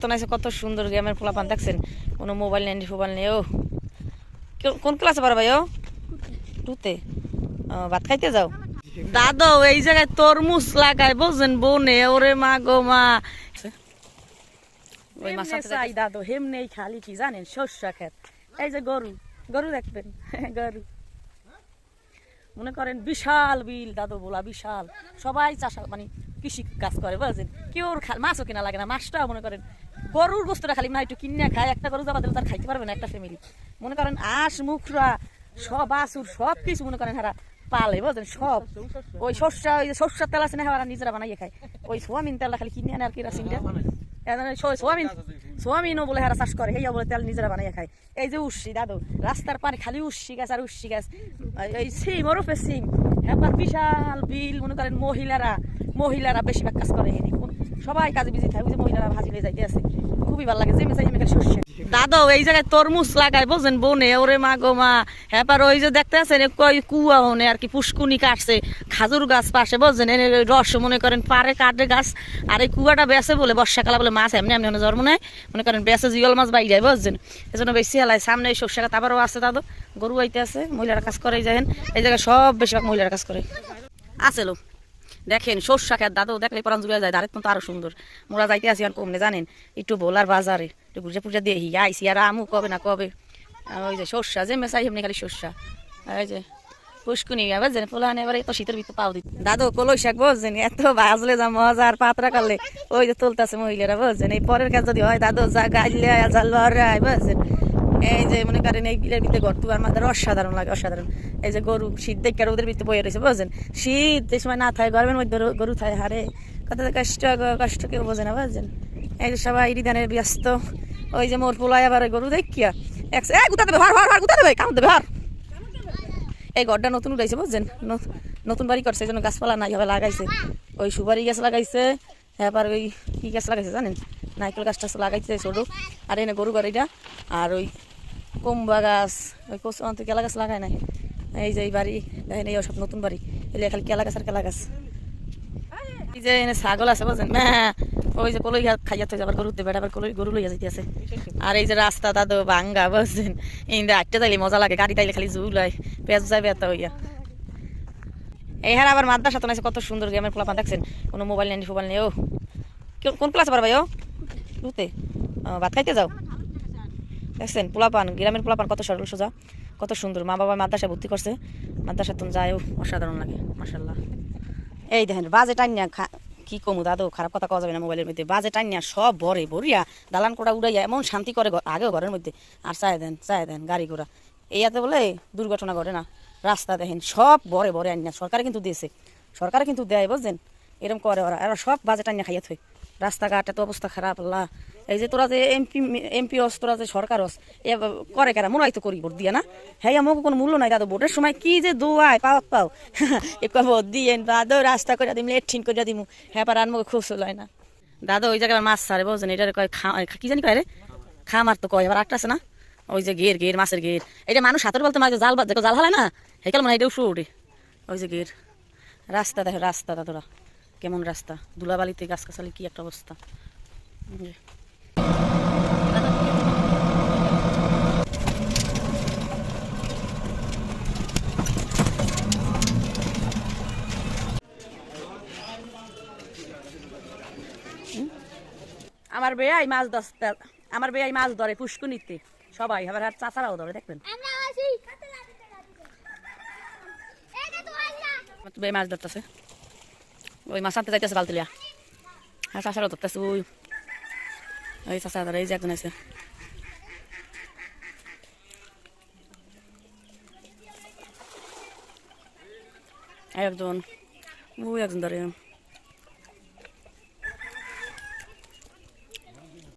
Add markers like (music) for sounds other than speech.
তো নাইছে কত সুন্দর গেমের পোলাপান দেখছেন? কোনো মোবাইল নেই ফোবাইল নেই ও। কোন ক্লাসে পারো ভাই ও? টুতে। ভাত খাইতে যাও। দাদা এই জায়গায় তরমুজ লাগায় বুঝছেন বনে ওরে মা গো মা। ওই মাছ আনতে দাদু হেমনেই খালি কি জানেন? শস্যা ক্ষেত। এই যে গরু গরু দেখবেন? (laughs) গরু। মনে করেন বিশাল বিল, দাদু বলা বিশাল। সবাই চাষ মানে কৃষি কাজ করে বুঝলেন কেউ মাছও কিনা লাগে না। মাছটাও মনে করেন গরুর বস্তুটা খালি না একটু কিনে খায়, একটা গরু যাবা দিলে তার খাইতে পারবে না একটা ফ্যামিলি মনে করেন আঁশ, মুখরা, সব বাসুর সব কিছু মনে করেন হারা পালে বুঝলেন সব। ওই শস্যা ওই শস্যার তেল আছে না নিজেরা বানাইয়ে খায়। ওই সোয়াবিন তেলটা খালি কিনে আনে আর কি রাসিনটা সোয়াবিন সোয়াবিনও বলে হারা চাষ করে হেয়া বলে তেল নিজেরা বানাইয়া খায়। এই যে উচ্ছি দাদু, রাস্তার পানি খালি উচ্ছি গাছ আর উচ্ছি গাছ। এই সিম ওরফে সিম। হ্যাঁ বিশাল বিল, মনে করেন মহিলারা মহিলারা বেশিরভাগ কাজ করে সবাই কাজে বিজি থাকে মহিলারা ভাজি হয়ে যাইতে আছে। খুবই ভালো লাগে, যে মেসাই আমি শস্য দাদা, এই জায়গায় তরমুজ লাগায় বুঝছেন বনে, ওরে মা গো মা। হ্যাঁ ওই যে দেখতে আছেন কই কুয়া হনে আর কি, পুষ্কুনি কাটছে, খাজুর গাছ পাশে বুঝছেন এনে রস, মনে করেন পারে কাটে গাছ, আর এই কুয়াটা বেসে বলে, বর্ষাকালে বলে মাছ এমনি এমনি জন্ম নেয়, মনে করেন বেসে জিওল মাছ বাই যায় বুঝছেন এই জন্য বেশি হেলায়, সামনে এই শস্য গাছ আবারও আছে দাদু, গরু আইতে আছে, মহিলারা কাজ করে যাহেন এই জায়গায় সব বেশিরভাগ মহিলারা কাজ করে। আছে লোক। দেখেন, সর্ষা খেত দাদু দেখলে পরান জুড়ে যায় দাঁড়ের তো আরও সুন্দর। মোরা যাইতে আসি আর কমনে, জানেন? একটু বোলার বাজারে, একটু পূজা পূজা দিয়ে আইসি। আর আমু কবে না কবে? ওই যে সর্ষা, যে মেসাই এমনি খালি সর্ষা। এই যে পুষ্কুনি বুঝছেন পোলান এবার তো শীতের ভিতর পাও দিত। দাদু, কলই শাক বুঝছেন এত বাজলে যা মজা আর পাতরা কালে ওই যে তুলতেছে মহিলারা বুঝছেন এই পরের কাজ যদি হয়, দাদু, যা গাইলে জাল বুঝছেন এই যে মনে করেন এই বিলের ভিতরে ঘর তুয়ার মাথার অসাধারণ লাগে, অসাধারণ। এই যে গরু, শীত দেখে ওদের ভিতরে বয়ে রয়েছে, বুঝছেন? শীত এই সময় না থাকে গরমের মধ্যে গরু- থাকে হারে। কত কষ্ট কষ্ট কেউ বোঝে না, বুঝছেন? এই যে সবাই রিদানের ব্যস্ত। ওই যে মোর পোলায় আবার গরু দেখিয়া এক এ, গুতা দেবে হার হার হার গুতা দেবে কাম দেবে হার এই ঘরটা নতুন উঠাইছে, বুঝছেন? নতুন বাড়ি করছে, এই জন্য গাছপালা নাই হবে, লাগাইছে। ওই সুপারি গাছ লাগাইছে, এবার ওই কি গাছ লাগাইছে জানেন? নারকেল গাছ টাছ লাগাইছে ছোটো। আর এনে গরু বাড়িটা, আর ওই কুম্বা গাছ ওই কচু অন্ত কেলা গাছ লাগায় নাই? এই যে এই বাড়ি দেখেন এই সব নতুন বাড়ি। এলে খালি কেলা গাছ আর কেলা গাছ। এই যে এনে ছাগল আছে বুঝছেন? হ্যাঁ ওই যে কলই খাইয়া থাকে আবার গরুতে বেড়া আবার কলই গরু লইয়া যাইতে আছে আর এই যে রাস্তা দাদু ভাঙ্গা বুঝছেন? এই আটটা যাইলে মজা লাগে গাড়ি তাইলে খালি জুল হয় পেঁয়াজ যাবে এত হইয়া। এই হার আবার মাদ্রাসা তো নাইছে কত সুন্দর গেমের পোলাপান দেখছেন? কোনো মোবাইল নেই ফোবাইল নেই ও। কোন ক্লাসে পারো ভাই ও? ও, ভাত খাইতে যাও? দেখছেন, পোলাপান, গ্রামের পোলাপান কত সরল সোজা, কত সুন্দর। মা বাবা মাদ্রাসায় ভর্তি করছে, মাদ্রাসা তুমি যায় অসাধারণ লাগে মাসাল্লাহ এই দেখেন, বাজে টাইনিয়া খা, কি কমু দাদু, খারাপ কথা কওয়া যাবে না মোবাইলের মধ্যে। বাজে টাইনিয়া সব ভরে ভরিয়া দালান কোটা উড়াইয়া এমন শান্তি করে আগেও ঘরের মধ্যে। আর চায় দেন চায় দেন, গাড়ি ঘোড়া। এইয়াতে বলে দুর্ঘটনা ঘটে না। রাস্তা দেখেন, সব ভরে ভরে আনিয়া সরকারে কিন্তু দিয়েছে। সরকারে কিন্তু দেয়, বুঝছেন? এরকম করে ওরা। আর সব বাজে টাইনিয়া খাইয়া থই রাস্তাঘাট এত অবস্থা খারাপ, আল্লাহ। এই যে তোরা যে এমপি এমপি হস, তোরা যে সরকার হস, এ করে কারা? মনে হয় তো করি ভোট দিয়া না? হ্যাঁ আমাকে কোনো মূল্য নাই দাদা, ভোটের সময় কি যে দোয়ায় পাওয়াত পাও। (laughs) একবার ভোট দিয়ে দাদু রাস্তা করে দিম, লেট্রিন করে দিমু। হ্যাঁ পার আনমুখে খুব চলাই না। দাদা, ওই জায়গায় মাছ ছাড়ে, বুঝছেন? এটা কয় খা কি জানি কয় রে? খামার তো কয় আবার একটা আছে না? ওই যে গের গের মাছের গের এটা মানুষ হাতের বলতে মাছ জাল বা- জাল হালায় না? হেকাল মানে এটা উঠে। ওই যে গের রাস্তা দেখো, রাস্তা দাদুরা। কেমন রাস্তা? দুলাবালিতে গাছ গাছালি কি একটা অবস্থা? আমার বেয়াই মাছ দশটা আমার বেয়াই মাছ ধরে পুষ্কুনিতে। সবাই আবার আর চাচারাও ধরে দেখবেন? মাছ ধরতেছে। ওই মাছ আনতে যাইতেছে বালতিলিয়া হ্যাঁ চাচারাও ধরতেছে ওই ওই চাচা ধরে এই যে একজন আছে একজন ওই একজন ধরে